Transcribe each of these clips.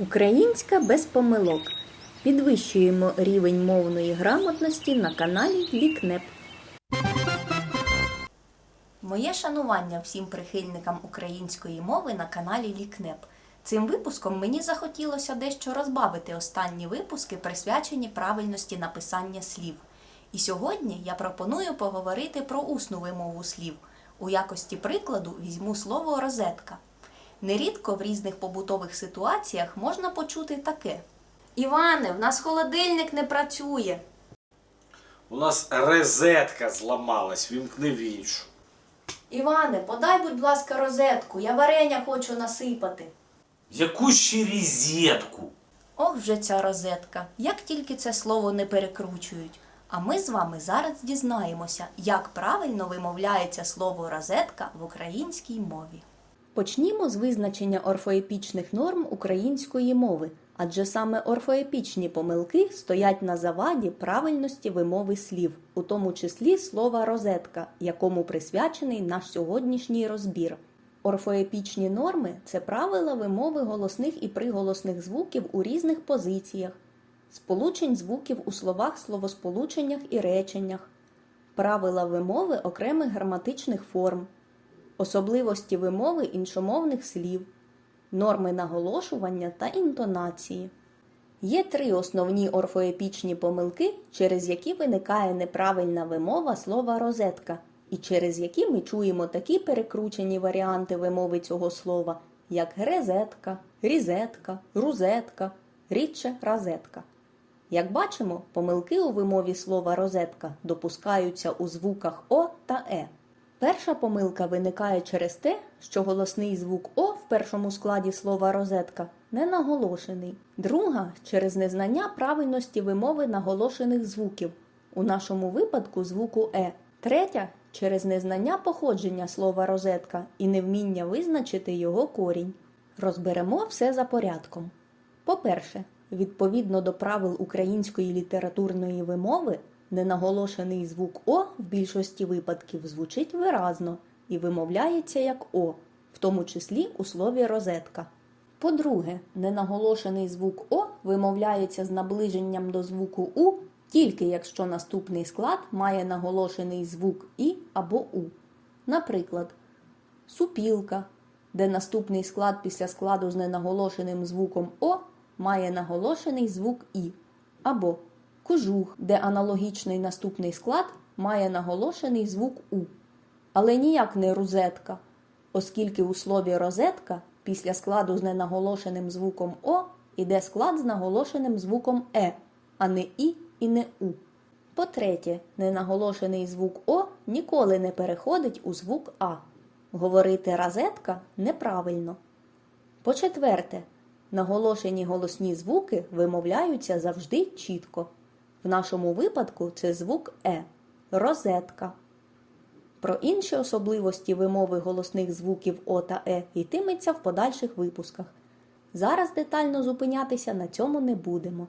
Українська без помилок. Підвищуємо рівень мовної грамотності на каналі Лікнеп. Моє шанування всім прихильникам української мови на каналі Лікнеп. Цим випуском мені захотілося дещо розбавити останні випуски, присвячені правильності написання слів. І сьогодні я пропоную поговорити про усну вимову слів. У якості прикладу візьму слово розетка. Нерідко в різних побутових ситуаціях можна почути таке: Іване, в нас холодильник не працює. У нас розетка зламалась, вімкни в іншу. Іване, подай, будь ласка, розетку, я варення хочу насипати. Яку ще розетку? Ох вже ця розетка, як тільки це слово не перекручують. А ми з вами зараз дізнаємося, як правильно вимовляється слово розетка в українській мові. Почнімо з визначення орфоепічних норм української мови, адже саме орфоепічні помилки стоять на заваді правильності вимови слів, у тому числі слова розетка, якому присвячений наш сьогоднішній розбір. Орфоепічні норми це правила вимови голосних і приголосних звуків у різних позиціях, сполучень звуків у словах, словосполученнях і реченнях, правила вимови окремих граматичних форм, особливості вимови іншомовних слів, норми наголошування та інтонації. Є три основні орфоепічні помилки, через які виникає неправильна вимова слова розетка, і через які ми чуємо такі перекручені варіанти вимови цього слова, як грезетка, різетка, рузетка, рідше разетка. Як бачимо, помилки у вимові слова розетка допускаються у звуках О та Е. Перша помилка виникає через те, що голосний звук О в першому складі слова розетка не наголошений. Друга через незнання правильності вимови наголошених звуків, у нашому випадку звуку Е. Третя через незнання походження слова розетка і невміння визначити його корінь. Розберемо все за порядком. По-перше, відповідно до правил української літературної вимови, ненаголошений звук О в більшості випадків звучить виразно і вимовляється як О, в тому числі у слові розетка. По-друге, ненаголошений звук О вимовляється з наближенням до звуку У тільки якщо наступний склад має наголошений звук І або У. Наприклад, супілка, де наступний склад після складу з ненаголошеним звуком О має наголошений звук І, або кожух, де аналогічний наступний склад має наголошений звук У, але ніяк не розетка, оскільки у слові розетка після складу з ненаголошеним звуком О йде склад з наголошеним звуком Е, а не І і не У. По-третє, ненаголошений звук О ніколи не переходить у звук А. Говорити розетка неправильно. По-четверте, наголошені голосні звуки вимовляються завжди чітко. В нашому випадку це звук Е розетка. Про інші особливості вимови голосних звуків О та Е йтиметься в подальших випусках. Зараз детально зупинятися на цьому не будемо.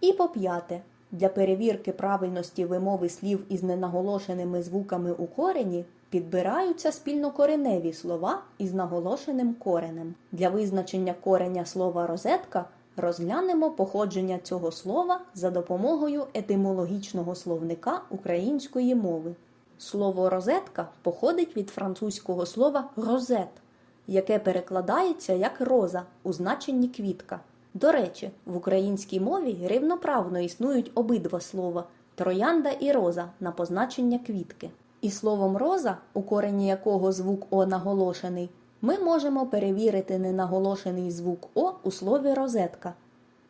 І по п'яте, для перевірки правильності вимови слів із ненаголошеними звуками у корені підбираються спільнокореневі слова із наголошеним коренем. Для визначення кореня слова розетка розглянемо походження цього слова за допомогою етимологічного словника української мови. Слово розетка походить від французького слова розет, яке перекладається як роза у значенні квітка. До речі, в українській мові рівноправно існують обидва слова троянда і роза на позначення квітки. І словом роза, у корені якого звук О наголошений, ми можемо перевірити ненаголошений звук О у слові розетка.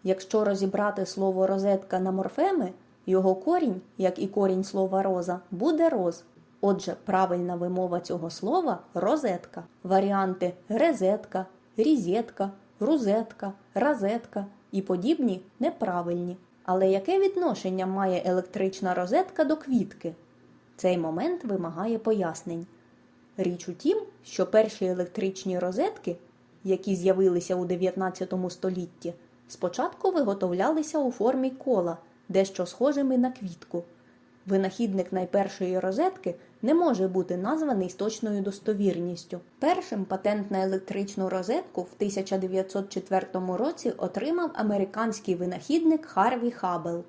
Якщо розібрати слово розетка на морфеми, його корінь, як і корінь слова роза, буде роз. Отже, правильна вимова цього слова розетка. Варіанти грезетка, різетка, рузетка, разетка і подібні неправильні. Але яке відношення має електрична розетка до квітки? Цей момент вимагає пояснень. Річ у тім, що перші електричні розетки, які з'явилися у 19 столітті, спочатку виготовлялися у формі кола, дещо схожими на квітку. Винахідник найпершої розетки не може бути названий з точною достовірністю. Першим патент на електричну розетку в 1904 році отримав американський винахідник Харві Хаббл.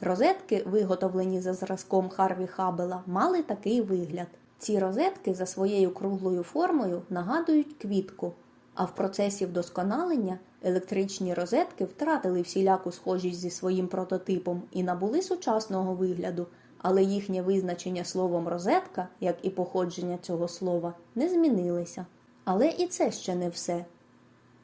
Розетки, виготовлені за зразком Харві Хаббела, мали такий вигляд. Ці розетки за своєю круглою формою нагадують квітку, а в процесі вдосконалення електричні розетки втратили всіляку схожість зі своїм прототипом і набули сучасного вигляду, але їхнє визначення словом розетка, як і походження цього слова, не змінилися. Але і це ще не все.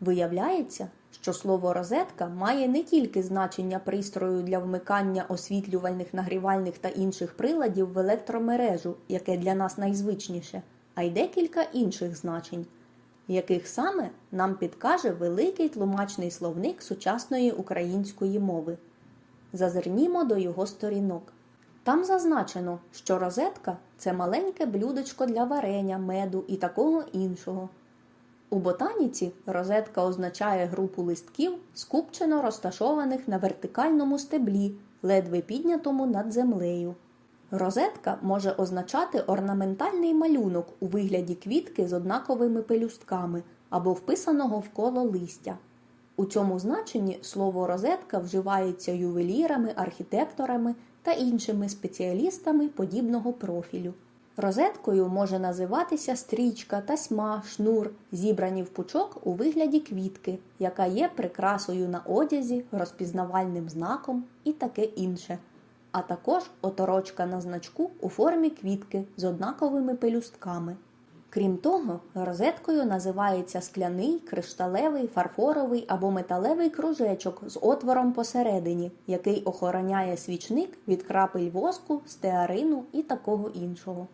Виявляється, що слово розетка має не тільки значення пристрою для вмикання освітлювальних, нагрівальних та інших приладів в електромережу, яке для нас найзвичніше, а й декілька інших значень, яких саме нам підкаже великий тлумачний словник сучасної української мови. Зазирнімо до його сторінок. Там зазначено, що розетка це маленьке блюдечко для варення, меду і такого іншого. У ботаніці розетка означає групу листків, скупчено розташованих на вертикальному стеблі, ледве піднятому над землею. Розетка може означати орнаментальний малюнок у вигляді квітки з однаковими пелюстками або вписаного в коло листя. У цьому значенні слово розетка вживається ювелірами, архітекторами та іншими спеціалістами подібного профілю. Розеткою може називатися стрічка, тасьма, шнур, зібрані в пучок у вигляді квітки, яка є прикрасою на одязі, розпізнавальним знаком і таке інше, а також оторочка на значку у формі квітки з однаковими пелюстками. Крім того, розеткою називається скляний, кришталевий, фарфоровий або металевий кружечок з отвором посередині, який охороняє свічник від крапель воску, стеарину і такого іншого.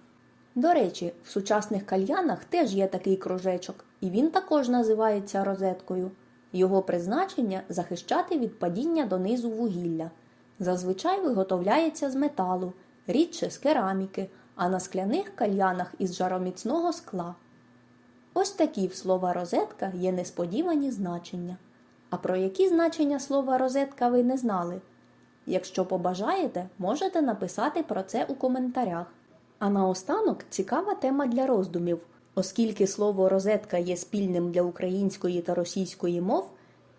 До речі, в сучасних кальянах теж є такий кружечок, і він також називається розеткою. Його призначення захищати від падіння донизу вугілля. Зазвичай виготовляється з металу, рідше з кераміки, а на скляних кальянах із жароміцного скла. Ось такі в слова розетка є несподівані значення. А про які значення слова розетка ви не знали? Якщо побажаєте, можете написати про це у коментарях. А наостанок цікава тема для роздумів. Оскільки слово розетка є спільним для української та російської мов,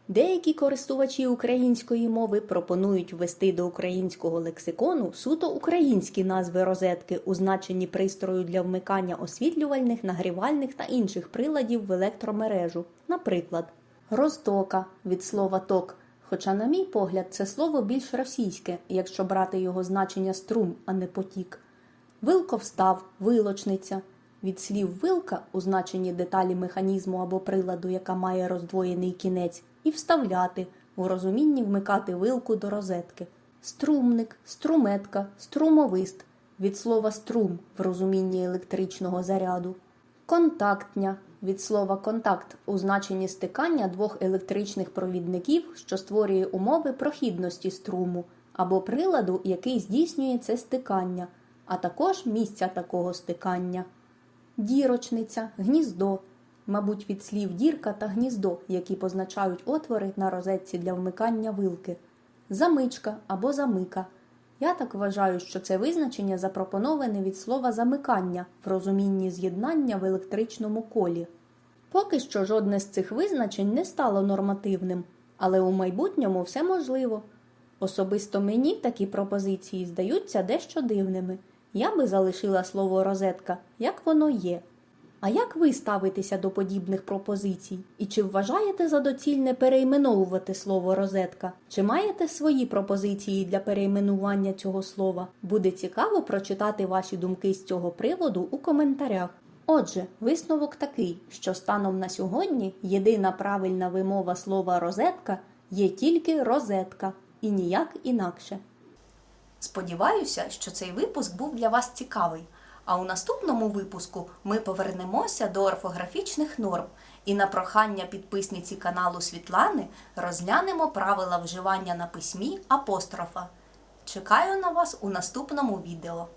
деякі користувачі української мови пропонують ввести до українського лексикону суто українські назви розетки у значенні пристрою для вмикання освітлювальних, нагрівальних та інших приладів в електромережу. Наприклад, розтока від слова ток. Хоча, на мій погляд, це слово більш російське, якщо брати його значення струм, а не потік. Вилковстав, вилочниця. Від слів вилка у деталі механізму або приладу, яка має роздвоєний кінець, і вставляти у розумінні вмикати вилку до розетки. Струмник, струметка, струмовист від слова струм в розумінні електричного заряду. Контактня від слова контакт у значенні стикання двох електричних провідників, що створює умови прохідності струму, або приладу, який здійснює це стикання, а також місця такого стикання. Дірочниця, гніздо, мабуть, від слів дірка та гніздо, які позначають отвори на розетці для вмикання вилки, замичка або замика. Я так вважаю, що це визначення запропоноване від слова замикання в розумінні з'єднання в електричному колі. Поки що жодне з цих визначень не стало нормативним, але у майбутньому все можливо. Особисто мені такі пропозиції здаються дещо дивними. Я би залишила слово розетка, як воно є. А як ви ставитеся до подібних пропозицій? І чи вважаєте за доцільне перейменовувати слово розетка? Чи маєте свої пропозиції для перейменування цього слова? Буде цікаво прочитати ваші думки з цього приводу у коментарях. Отже, висновок такий, що станом на сьогодні єдина правильна вимова слова розетка є тільки розетка і ніяк інакше. Сподіваюся, що цей випуск був для вас цікавий. А у наступному випуску ми повернемося до орфографічних норм і на прохання підписниці каналу Світлани розглянемо правила вживання на письмі апострофа. Чекаю на вас у наступному відео.